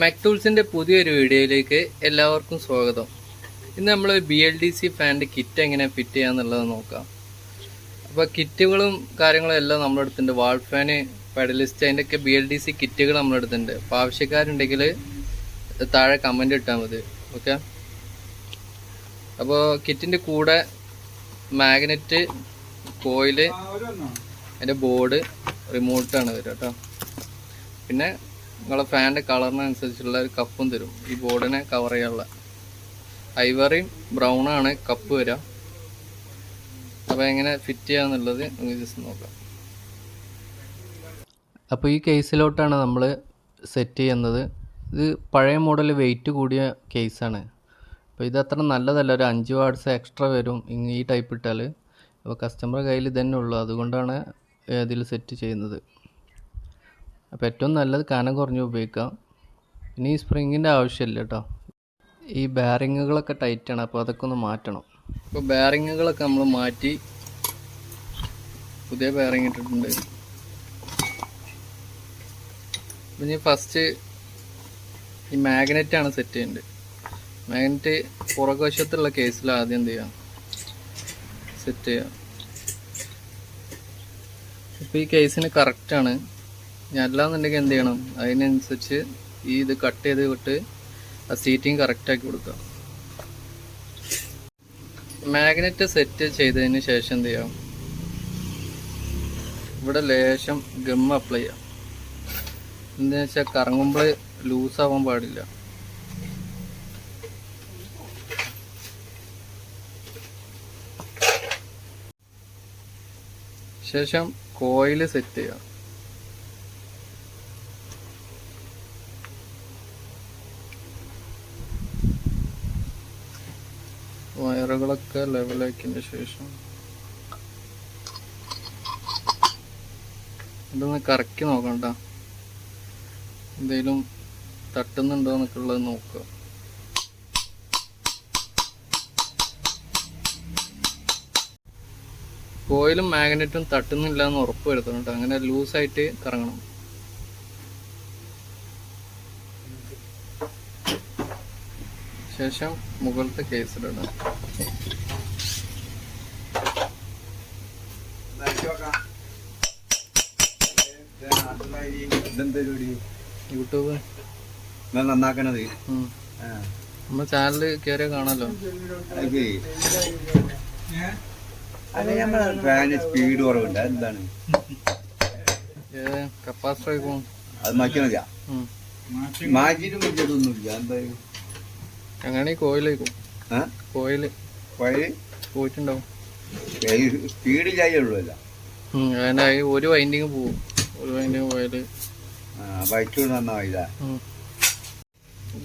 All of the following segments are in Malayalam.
മാക്ടൂൾസിന്റെ പുതിയൊരു വീഡിയോയിലേക്ക് എല്ലാവർക്കും സ്വാഗതം. ഇന്ന് നമ്മൾ ബി എൽ ഡി സി ഫാനിന്റെ കിറ്റ് എങ്ങനെ ഫിറ്റ് ചെയ്യാന്നുള്ളത് നോക്കാം. അപ്പോൾ കിറ്റുകളും കാര്യങ്ങളും എല്ലാം നമ്മുടെ അടുത്തുണ്ട്. വാൾ ഫാന് പെഡലിസ്റ്റ് അതിന്റെ ഒക്കെ ബി എൽ ഡി സി കിറ്റുകൾ നമ്മുടെ അടുത്തുണ്ട്. അപ്പോൾ ആവശ്യക്കാരുണ്ടെങ്കിൽ താഴെ കമന്റ് ഇട്ടാൽ മതി. ഓക്കെ അപ്പോൾ കിറ്റിന്റെ കൂടെ മാഗ്നറ്റ് കോയിൽ അതിന്റെ ബോർഡ് റിമോട്ടാണ് വരിക കേട്ടോ പിന്നെ നിങ്ങളെ ഫാന്റെ കളറിനനുസരിച്ചുള്ള ഒരു കപ്പും തരും. ഈ ബോർഡിനെ കവർ ചെയ്യാനുള്ള. ഐവറിയും ബ്രൗൺ ആണ് കപ്പ് വരിക. അപ്പോൾ എങ്ങനെ ഫിറ്റ് ചെയ്യാന്നുള്ളത് നമുക്ക് ജസ്റ്റ് നോക്കാം. അപ്പോൾ ഈ കേസിലോട്ടാണ് നമ്മൾ സെറ്റ് ചെയ്യുന്നത്. ഇത് പഴയ മോഡൽ വെയിറ്റ് കൂടിയ കേസാണ്. അപ്പോൾ ഇത് അത്ര നല്ലതല്ല. ഒരു അഞ്ച് വാർഡ്സ് എക്സ്ട്രാ വരും ഈ ടൈപ്പ് ഇട്ടാൽ അപ്പോൾ കസ്റ്റമർ കയ്യിൽ ഇതന്നെ ഉള്ളൂ. അതുകൊണ്ടാണ് ഇതിൽ സെറ്റ് ചെയ്യുന്നത്. അപ്പോൾ ഏറ്റവും നല്ലത് കനം കുറഞ്ഞ് ഉപയോഗിക്കാം ഇനി ഈ സ്പ്രിങ്ങിന്റെ ആവശ്യമില്ല കേട്ടോ ഈ ബാരിങ്ങുകളൊക്കെ ടൈറ്റാണ് അപ്പോൾ അതൊക്കെ ഒന്ന് മാറ്റണം. അപ്പോൾ ബാരിങ്ങുകളൊക്കെ നമ്മൾ മാറ്റി പുതിയ ബാരിങ് ഇട്ടിട്ടുണ്ട്. പിന്നെ ഫസ്റ്റ് ഈ മാഗ്നറ്റാണ് സെറ്റ് ചെയ്യേണ്ടത് മാഗ്നറ്റ് പുറകുവശത്തുള്ള കേസിൽ ആദ്യം എന്ത് ചെയ്യാം? സെറ്റ് ചെയ്യാം. ഇപ്പോൾ ഈ കേസിന് കറക്റ്റാണ് അല്ലാന്നുണ്ടെങ്കിൽ എന്ത് ചെയ്യണം? അതിനനുസരിച്ച് ഈ ഇത് കട്ട് ചെയ്ത് വിട്ട് ആ സീറ്റിങ് കറക്റ്റാക്കി കൊടുക്കുക. മാഗ്നറ്റ് സെറ്റ് ചെയ്തതിന് ശേഷം എന്ത് ചെയ്യാം? ഇവിടെ ലേശം ഗം അപ്ലൈ ചെയ്യാം. എന്താണെന്ന് വെച്ചാൽ കറങ്ങുമ്പോൾ ലൂസാവാൻ പാടില്ല. ശേഷം കോയിൽ സെറ്റ് ചെയ്യാം. വയറുകളൊക്കെ ലെവലാക്കിയതിന് ശേഷം. ഇതൊന്ന് കറക്കി നോക്കണ്ട. എന്തെങ്കിലും തട്ടുന്നുണ്ടോ എന്നൊക്കെ ഉള്ളത് നോക്കുക. കോയിലും മാഗ്നറ്റും തട്ടുന്നില്ല എന്ന് ഉറപ്പ് വരുത്തണം കേട്ടോ. അങ്ങനെ ലൂസായിട്ട് കറങ്ങണം. ശേഷം മുകളിലത്തെ കേസിലിടണം യൂട്യൂബ്? ഞാൻ നന്നാക്കണത്. നമ്മൾ ചാനൽ കയറിയ കാണാലോ? അത് ഫാന് സ്പീഡ് കുറവുണ്ട്. എന്താണ് കപ്പാസിറ്റർ അത് മാറ്റി മതിയാ. മാറ്റിയിട്ടും വലിയതൊന്നുമില്ല. എന്താ അങ്ങനെ കോയിലേക്കും. കോയിൽ. വഴി? പോയിട്ടുണ്ടാവും. സ്പീഡില്ലായേ ഉള്ളൂ ഉം, അതിന്റെ ഈ ഒരു വൈൻഡിങ് പോവും. ഒരു വൈൻഡിങ് പോയാൽ. ബൈക്ക്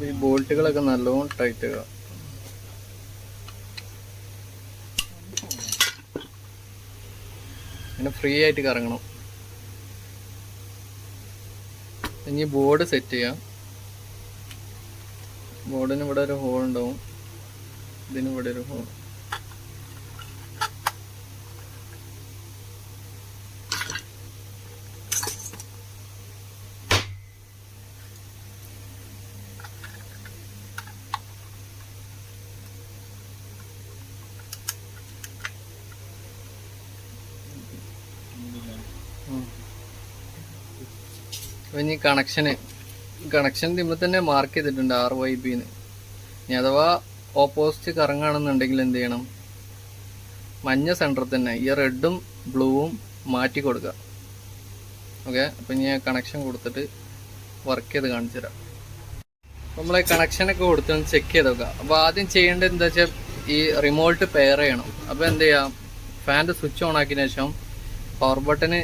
ഈ ബോൾട്ടുകളൊക്കെ നല്ലോണം ടൈറ്റ് പിന്നെ ഫ്രീ ആയിട്ട് കറങ്ങണം. ഇനി ബോർഡ് സെറ്റ് ചെയ്യാം. ബോർഡിന് ഇവിടെ ഒരു ഹോൾ ഉണ്ടാവും. ഇതിന് ഇവിടെ ഒരു ഹോൾ ഇനി കണക്ഷന് കണക്ഷൻ ഇതിൽ തന്നെ മാർക്ക് ചെയ്തിട്ടുണ്ട് ആർ വൈ ബിന്ന് ഇനി അഥവാ ഓപ്പോസിറ്റ് കറങ്ങാണെന്നുണ്ടെങ്കിൽ എന്ത് ചെയ്യണം? മഞ്ഞ സെന്ററിൽ തന്നെ ഈ റെഡും ബ്ലൂവും മാറ്റി കൊടുക്കുക. ഓക്കെ അപ്പം ഇനി കണക്ഷൻ കൊടുത്തിട്ട് വർക്ക് ചെയ്ത് കാണിച്ചു തരാം. നമ്മളെ കണക്ഷനൊക്കെ കൊടുത്തൊന്ന് ചെക്ക് ചെയ്ത് നോക്കുക അപ്പോൾ ആദ്യം ചെയ്യേണ്ടത് എന്താ വെച്ചാൽ ഈ റിമോട്ട് പെയർ ചെയ്യണം. അപ്പോൾ എന്ത് ചെയ്യാം? ഫാന്റെ സ്വിച്ച് ഓൺ ആക്കിയതിനു ശേഷം പവർ ബട്ടന്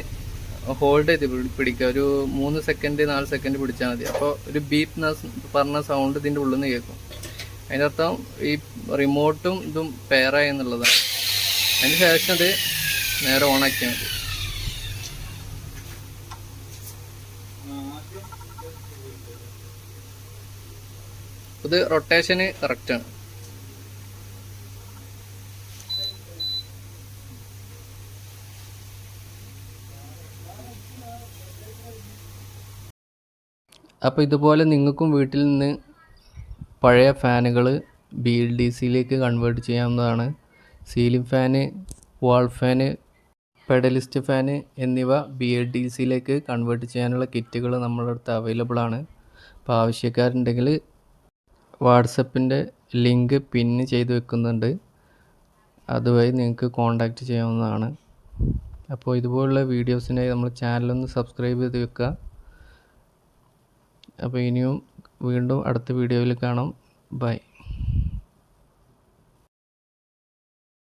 ഹോൾഡ് ചെയ്ത് പിടിക്കുക. ഒരു മൂന്ന് സെക്കൻഡ് നാല് സെക്കൻഡ് പിടിച്ചാൽ മതി. അപ്പോൾ ഒരു ബീപ്പ് പറഞ്ഞ സൗണ്ട് ഇതിന്റെ ഉള്ളിൽ നിന്ന് കേൾക്കും. അതിന്റെ അർത്ഥം ഈ റിമോട്ടും ഇതും പെയറായി എന്നുള്ളതാണ്. അതിന് ശേഷം ഇത് നേരെ ഓൺ ആക്കിയാൽ മതി. ഇത് റൊട്ടേഷന് കറക്റ്റാണ് അപ്പോൾ ഇതുപോലെ നിങ്ങൾക്കും വീട്ടിൽ നിന്ന് പഴയ ഫാനുകൾ ബി എൽ ഡി സിയിലേക്ക് കൺവേർട്ട് ചെയ്യാവുന്നതാണ്. Ceiling fan wall fan pedestal fan എന്നിവ ബി എൽ ഡി സിയിലേക്ക് കൺവേർട്ട് ചെയ്യാനുള്ള കിറ്റുകൾ നമ്മുടെ അടുത്ത് അവൈലബിൾ ആണ്. അപ്പോൾ ആവശ്യക്കാരുണ്ടെങ്കിൽ വാട്സപ്പിന്റെ ലിങ്ക് പിന്ന് ചെയ്ത് വെക്കുന്നുണ്ട്. അതുവഴി നിങ്ങൾക്ക് കോൺടാക്റ്റ് ചെയ്യാവുന്നതാണ്. അപ്പോൾ ഇതുപോലുള്ള വീഡിയോസിനായി നമ്മൾ ചാനലൊന്ന് സബ്സ്ക്രൈബ് ചെയ്ത് വെക്കുക. അപ്പോൾ ഇനിയും വീണ്ടും അടുത്ത വീഡിയോയിൽ കാണാം. ബൈ.